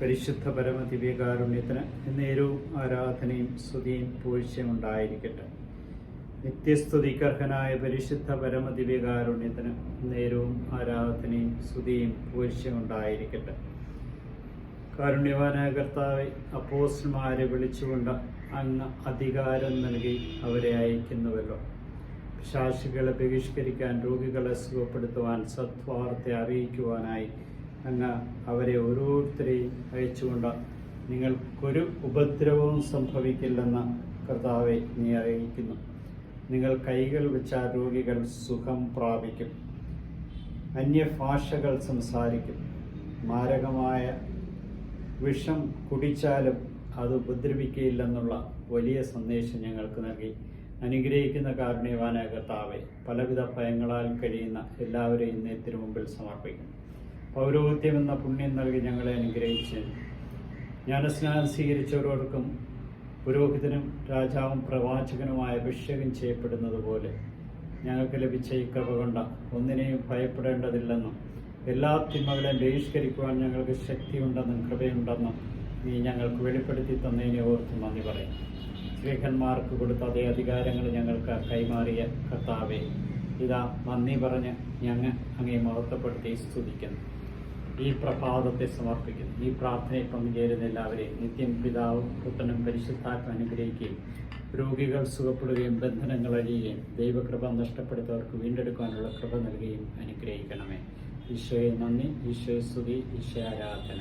പരിശുദ്ധ പരമ ദിവ്യകാരുണ്യത്തിന് നേരവും ആരാധനയും സ്തുതിയും പൂഴ്ചയും ഉണ്ടായിരിക്കട്ടെ. നിത്യസ്തുതിക്കർഹനായ പരിശുദ്ധ പരമദിവ്യകാരുണ്യത്തിന് നേരവും ആരാധനയും സ്തുതിയും പൂഴ്ചയും ഉണ്ടായിരിക്കട്ടെ. കാരുണ്യവാനായ കർത്താവ് അപ്പോസ്റ്റന്മാരെ വിളിച്ചുകൊണ്ട് അങ്ങ് അധികാരം നൽകി അവരെ അയക്കുന്നുവല്ലോ ശാസികളെ ബഹിഷ്കരിക്കാൻ രോഗികളെ സുഖപ്പെടുത്തുവാൻ സത്വാർത്തെ അറിയിക്കുവാനായി അങ്ങ് അവരെ ഓരോരുത്തരെയും അയച്ചുകൊണ്ട് നിങ്ങൾക്കൊരു ഉപദ്രവവും സംഭവിക്കില്ലെന്ന് കർത്താവെ നീ അറിയിക്കുന്നു. നിങ്ങൾ കൈകൾ വെച്ച രോഗികൾ സുഖം പ്രാപിക്കും. അന്യഭാഷകൾ സംസാരിക്കും. മാരകമായ വിഷം കുടിച്ചാലും അത് ഉപദ്രവിക്കുകയില്ലെന്നുള്ള വലിയ സന്ദേശം ഞങ്ങൾക്ക് നൽകി. അനുഗ്രഹിക്കുന്ന കാരുണ്യവാനകത്താവെ പലവിധ ഭയങ്ങളാൽ കഴിയുന്ന എല്ലാവരെയും നേത്തിനു മുമ്പിൽ സമർപ്പിക്കും. പൗരോഹിത്യം എന്ന പുണ്യം നൽകി ഞങ്ങളെ അനുഗ്രഹിച്ച്. ജ്ഞാനസ്നാനം സ്വീകരിച്ചവരോർക്കും പുരോഹിതനും രാജാവും പ്രവാചകനുമായ അഭിഷേകം ചെയ്യപ്പെടുന്നത് പോലെ ഞങ്ങൾക്ക് ലഭിച്ച ഈ കൃപ കൊണ്ട ഒന്നിനെയും ഭയപ്പെടേണ്ടതില്ലെന്നും എല്ലാ തിന്മകളെയും ബഹിഷ്കരിക്കുവാൻ ഞങ്ങൾക്ക് ശക്തിയുണ്ടെന്നും കൃപയുണ്ടെന്നും നീ ഞങ്ങൾക്ക് വെളിപ്പെടുത്തി തന്നതിനെ ഓർത്ത് നന്ദി പറയും. സ്ത്രീഹന്മാർക്ക് കൊടുത്ത അതേ അധികാരങ്ങൾ ഞങ്ങൾക്ക് കൈമാറിയ കർത്താവെ ഇതാ നന്ദി പറഞ്ഞ് ഞങ്ങൾ അങ്ങേ മഹത്വപ്പെടുത്തി സ്തുതിക്കുന്നു. ഈ പ്രഭാതത്തെ സമർപ്പിക്കുന്നു. ഈ പ്രാർത്ഥനയിൽ പങ്കുചേരുന്ന എല്ലാവരെയും നിത്യം പിതാവും പുത്രനും പരിശുദ്ധാത്മ അനുഗ്രഹിക്കുകയും രോഗികൾ സുഖപ്പെടുകയും ബന്ധനങ്ങൾ അഴിയുകയും ദൈവകൃപ നഷ്ടപ്പെടുത്തവർക്ക് വീണ്ടെടുക്കാനുള്ള കൃപ നൽകുകയും അനുഗ്രഹിക്കണമേ. ഈശോയെ നന്ദി ഈശോയെ സ്തുതി ഈശോ ആരാധന.